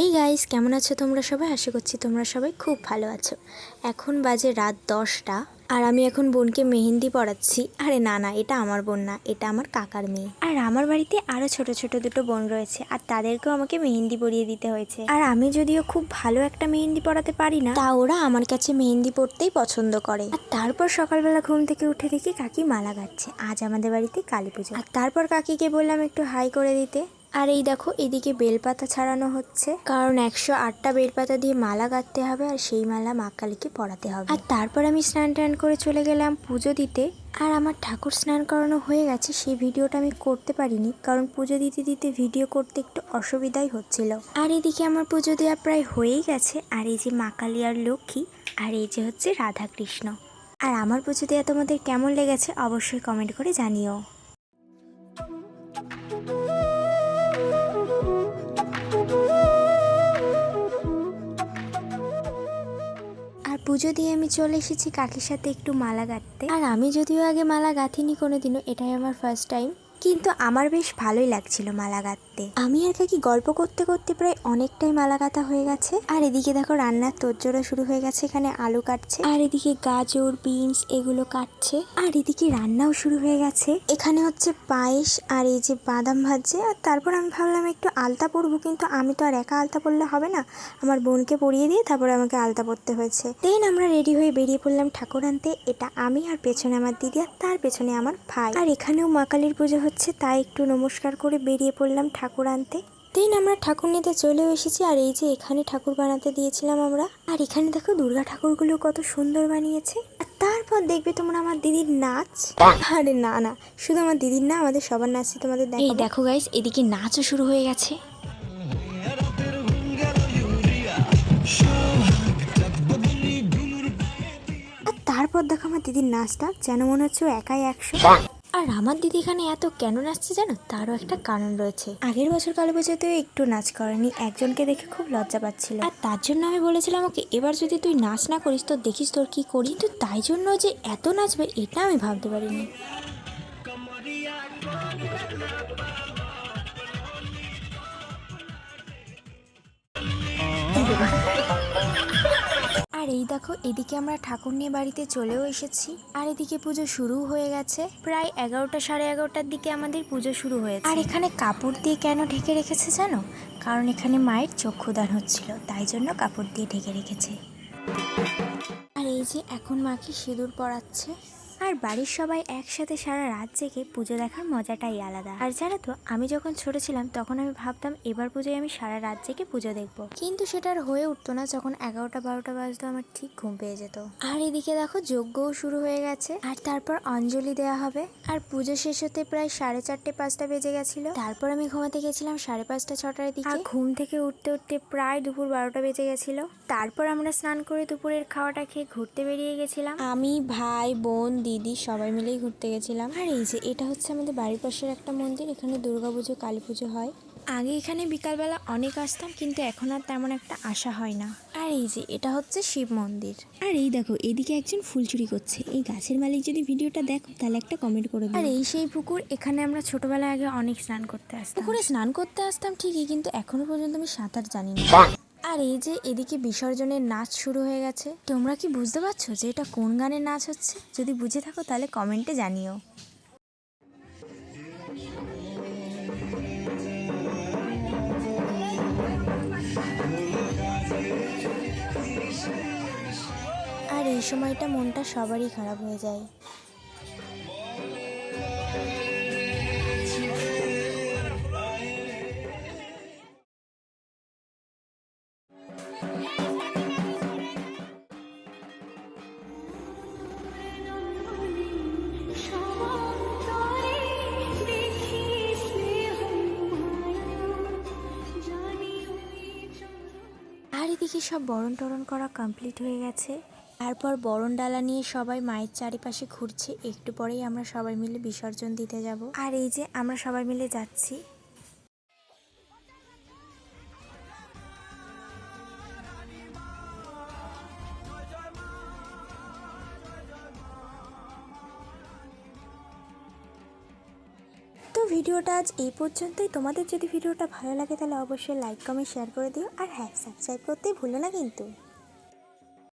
এই গাইস কেমন আছো তোমরা সবাই? আশা করছি তোমরা সবাই খুব ভালো আছো। এখন বাজে রাত দশটা, আর আমি এখন বোনকে মেহেন্দি পড়াচ্ছি। আরে না না, এটা আমার বোন না, এটা আমার কাকার মেয়ে। আর আমার বাড়িতে আরও ছোট ছোট দুটো বোন রয়েছে, আর তাদেরকেও আমাকে মেহেন্দি পরিয়ে দিতে হয়েছে। আর আমি যদিও খুব ভালো একটা মেহেন্দি পড়াতে পারি না, তা ওরা আমার কাছে মেহেন্দি পড়তেই পছন্দ করে। আর তারপর সকালবেলা ঘুম থেকে উঠে দেখি কাকি মালা গাচ্ছে, আজ আমাদের বাড়িতে কালী পুজো। আর তারপর কাকিকে বললাম একটু হাই করে দিতে। আর এই দেখো, এদিকে বেলপাতা ছাড়ানো হচ্ছে। কারণ একশো আটটা বেলপাতা দিয়ে মালা গাঁথতে হবে আর সেই মালা মা কালীকে পরাতে হবে। আর তারপর আমি স্নান টান করে চলে গেলাম পুজো দিতে। আর আমার ঠাকুর স্নান করানো হয়ে গেছে, সেই ভিডিওটা আমি করতে পারিনি। কারণ পুজো দিতে দিতে ভিডিও করতে একটু অসুবিধাই হচ্ছিল। আর এদিকে আমার পুজো দেওয়া প্রায় হয়েই গেছে। আর এই যে মা কালী আর লক্ষ্মী, আর এই যে হচ্ছে রাধাকৃষ্ণ। আর আমার পুজো দেওয়া তোমাদের কেমন লেগেছে অবশ্যই কমেন্ট করে জানিও। পুজো দিয়ে আমি চলে এসেছি কাকির সাথে একটু মালা গাঁথতে। আর আমি যদিও আগে মালা গাঁথিনি কোনোদিনও, এটাই আমার ফার্স্ট টাইম কিন্তু আমার বেশ ভালোই লাগছিল মালা গাঁথতে। আমি আর কাকি গল্প করতে করতে প্রায় অনেকটাই মালা গাঁথা হয়ে গেছে। আর এদিকে দেখো রান্নার তোজ্জোরা শুরু হয়ে গেছে, এখানে আলু কাটছে। আর এদিকে গাজর, বিনস এগুলো কাটছে। আর এদিকে রান্নাও শুরু হয়ে গেছে। এখানে হচ্ছে পায়েস আর এই যে বাদাম ভাজছে। আর তারপর আমি ভাবলাম একটু আলতা পরবো, কিন্তু আমি তো আর একা আলতা পরলে হবে না। আমার বোনকে পরিয়ে দিয়ে তারপরে আমাকে আলতা পরতে হয়েছে। দেন আমরা রেডি হয়ে বেরিয়ে পড়লাম ঠাকুর আনতে। এটা আমি আর পেছনে আমার দিদি আর তার পেছনে আমার ভাই। আর এখানেও মা কালীর পুজো হচ্ছে। তাই একটু নমস্কার করে বেরিয়ে পড়লাম ঠাকুর আনতে। দিন আমরা ঠাকুর নিতে চলেও এসেছি আর এই যে এখানে ঠাকুর বানাতে দিয়েছিলাম আমরা। আর এখানে দেখো দুর্গা ঠাকুরগুলো কত সুন্দর বানিয়েছে। আর তারপর দেখবে তোমরা আমার দিদির নাচ। আরে না না শুধু আমার দিদির না আমাদের সবার নাচই তোমাদের দেখো এই দেখো গাইস এদিকে নাচও শুরু হয়ে গেছে। আর তারপর দেখো আমার দিদির নাচটা যেন মনে হচ্ছে একাই একশো। আর আমার দিদি এখানে এত কেন নাচছে জানো? তারও একটা কারণ রয়েছে। আগের বছর কালী পুজোতেও একটু নাচ করেনি একজনকে দেখে খুব লজ্জা পাচ্ছিল। আর তার জন্য আমি বলেছিলাম ওকে এবার যদি তুই নাচ না করিস তো দেখিস তোর কি করি? কিন্তু তাই জন্য যে এত নাচবে এটা আমি ভাবতে পারিনি। এই দেখো এদিকে আমরা ঠাকুর নিয়ে বাড়িতে চলেও এসেছি। আর এদিকে পুজো শুরু হয়ে গেছে। প্রায় এগারোটা সাড়ে এগারোটার দিকে আমাদের পুজো শুরু হয়েছে। আর এখানে কাপড় দিয়ে কেন ঢেকে রেখেছে জানো? কারণ এখানে মায়ের চক্ষুদান হচ্ছিল তাই জন্য কাপড় দিয়ে ঢেকে রেখেছে। আর এই যে এখন মাকে সিঁদুর পরাচ্ছে? আর বাড়ির সবাই একসাথে সারা রাত জেগে পুজো দেখার মজাটাই আলাদা। আর জানো তো, আমি যখন ছোট ছিলাম, তখন আমি ভাবতাম এবার পুজোয় আমি সারা রাত জেগে পুজো দেখব। কিন্তু সেটা আর হয়ে উঠতো না যখন এগারোটা, বারোটা বাজতো, আমার ঠিক ঘুম পেয়ে যেত। আর এদিকে দেখো, যজ্ঞও শুরু হয়ে গেছে। আর তারপর অঞ্জলি দেওয়া হবে। আর পুজো শেষ হতে প্রায় সাড়ে চারটে, পাঁচটা বেজে গেছিল। তারপর আমি ঘুমাতে গেছিলাম সাড়ে পাঁচটা, ছটার দিকে। আর ঘুম থেকে উঠতে উঠতে প্রায় দুপুর বারোটা বেজে গেছিল। তারপর আমরা স্নান করে দুপুরের খাওয়াটা খেয়ে ঘুরতে বেরিয়ে গেছিলাম। আমি, ভাই, বোন, দিদি সবাই মিলেই ঘুরতে গেছিলাম। আর এই যে এটা হচ্ছে আমাদের বাড়ির পাশের একটা মন্দির এখানে দুর্গাপুজো কালী পুজো হয়। আগে এখানে বিকালবেলা অনেক আসতাম কিন্তু এখন আর তেমন একটা আসা হয় না। আর এই যে এটা হচ্ছে শিব মন্দির। আর এই দেখো এদিকে একজন ফুল চুরি করছে। এই গাছের মালিক যদি ভিডিওটা দেখো তাহলে একটা কমেন্ট করে আর এই সেই পুকুর এখানে আমরা ছোটবেলায় আগে অনেক স্নান করতে আসতাম। পুকুরে স্নান করতে আসতাম ঠিকই কিন্তু এখনও পর্যন্ত আমি সাঁতার জানি না আর এই যে এদিকে বিসর্জনের নাচ শুরু হয়ে গেছে, তোমরা কি বুঝতে পারছ যে এটা কোন গানের নাচ হচ্ছে? যদি বুঝে থাকো তাহলে কমেন্টে জানিও। আর এই সময়টা মনটা সবারই খারাপ হয়ে যায়। এদিকে সব বরণ টরণ করা কমপ্লিট হয়ে গেছে। তারপর বরণ ডালা নিয়ে সবাই মায়ের চারিপাশে ঘুরছে। একটু পরেই আমরা সবাই মিলে বিসর্জন দিতে যাব। আর এই যে আমরা সবাই মিলে যাচ্ছি। তো ভিডিওটা আজ এই পর্যন্তই। তোমাদের যদি ভিডিওটা ভালো লাগে, তাহলে অবশ্যই লাইক কমেন্ট শেয়ার করে দিও। আর হ্যাঁ সাবস্ক্রাইব করতে ভুলো না কিন্তু।